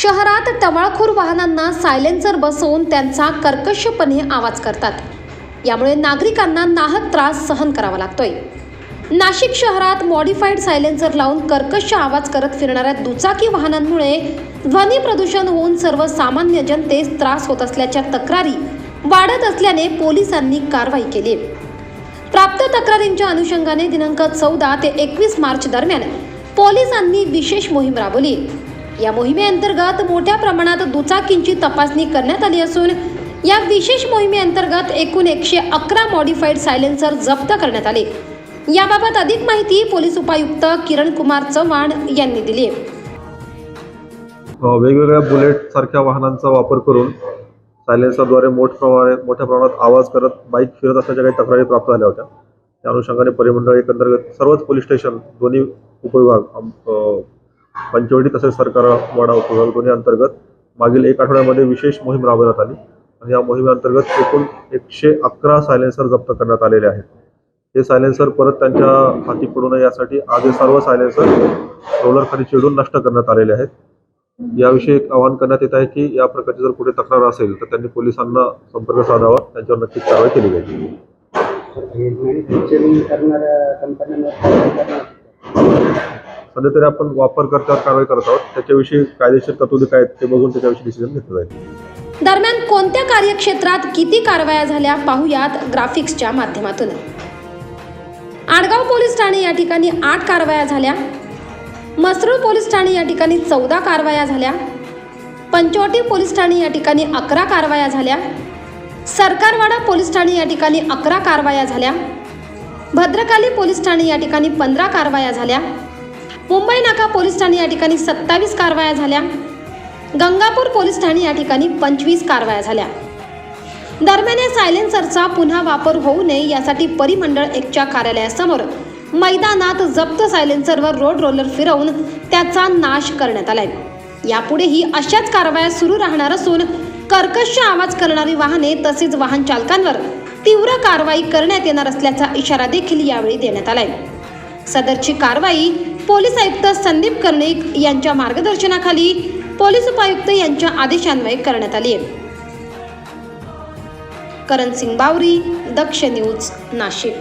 शहरात टवाळखोर वाहनांना सायलेन्सर बसवून त्यांचा कर्कशपणे आवाज करतात. यामुळे नागरिकांना नाहक त्रास सहन करावा लागतोय. नाशिक शहरात मॉडिफाईड सायलेन्सर लावून कर्कश आवाज करत फिरणाऱ्या दुचाकी वाहनांमुळे ध्वनी प्रदूषण होऊन सर्वसामान्य जनतेस त्रास होत असल्याच्या तक्रारी वाढत असल्याने पोलिसांनी कारवाई केली. प्राप्त तक्रारींच्या अनुषंगाने दिनांक चौदा ते एकवीस मार्च दरम्यान पोलिसांनी विशेष मोहीम राबवली. या मोहिमेअंतर्गत मोठ्या प्रमाणात दुचाकींची तपासणी करण्यात आली असून या विशेष मोहिमेअंतर्गत एकूण एकशे अकरा मॉडिफाईड सायलेन्सर जप्त करण्यात आले. याबाबत अधिक माहिती पोलीस उपायुक्त किरण कुमार चव्हाण यांनी दिली वेगवेगळ्या बुलेट सारख्या वाहनांचा वापर करून सायलेन्सरद्वारे मोठ प्रमाणे मोठ्या प्रमाणात आवाज करत बाईक फिरत असल्याच्या काही तक्रारी प्राप्त झाल्या होत्या. त्या अनुषंगाने परिमंडळ एकंदर्गत सर्वच पोलीस स्टेशन दोन्ही उपविभाग पंचवटी तसेच सरकार वाडा उपविभाग दोन्ही अंतर्गत. मागील एक आठवड्यामध्ये विशेष मोहीम राबवण्यात आली. आणि या मोहिमेअंतर्गत एकूण एकशे अकरा सायलेन्सर जप्त करण्यात आलेले आहेत. हे सायलेन्सर परत त्यांच्या हाती पडू नये यासाठी आज हे सर्व सायलेन्सर रोलर खाली चिडून नष्ट करण्यात आलेले आहेत. याविषयी एक आवाहन करण्यात येत आहे की या प्रकारची जर कुठे तक्रार असेल तर त्यांनी पोलिसांना संपर्क साधावा. त्यांच्यावर नक्कीच कारवाई केली जाईल मॅन्युफॅक्चरिंग करणाऱ्या कंपन्यांवर सध्या तरी आपण वापरकर्त्यावर कारवाई करत आहोत. त्याच्याविषयी कायदेशीर तरतुदी काय आहेत ते बघून त्याच्याविषयी डिसिजन घेतलं जाईल. दरम्यान कोणत्या कार्यक्षेत्रात किती कारवाया झाल्या पाहुयात ग्राफिक्सच्या माध्यमातून. आडगाव पोलीस ठाणे या ठिकाणी आठ कारवाया झाल्या. मसरूळ पोलीस ठाणे या ठिकाणी चौदा कारवाया झाल्या. पंचवटी पोलीस ठाणे या ठिकाणी अकरा कारवाया झाल्या. सरकारवाडा पोलीस ठाणे या ठिकाणी अकरा कारवाया झाल्या. भद्रकाली पोलीस ठाणे या ठिकाणी पंधरा कारवाया झाल्या. मुंबई नाका पोलीस ठाणे या ठिकाणी सत्तावीस कारवाया झाल्या. गंगापूर पोलीस ठाणे या ठिकाणी पंचवीस कारवाया झाल्या. दरम्यान या सायलेन्सरचा पुन्हा वापर होऊ नये यासाठी परिमंडळ एकच्या कार्यालयासमोर मैदानात जप्त सायलेन्सरवर रोड रोलर फिरवून त्याचा नाश करण्यात आलाय. यापुढेही अशाच कारवाया सुरू राहणार असून कर्कश आवाज करणारी वाहने तसेच वाहन चालकांवर तीव्र कारवाई करण्यात येणार असल्याचा इशारा देखील यावेळी देण्यात आलाय. सदरची कारवाई पोलीस आयुक्त संदीप कर्णिक यांच्या मार्गदर्शनाखाली पोलीस उपायुक्त यांच्या आदेशान्वये करण्यात आली आहे. करण सिंग बावरी दक्ष न्यूज नाशिक.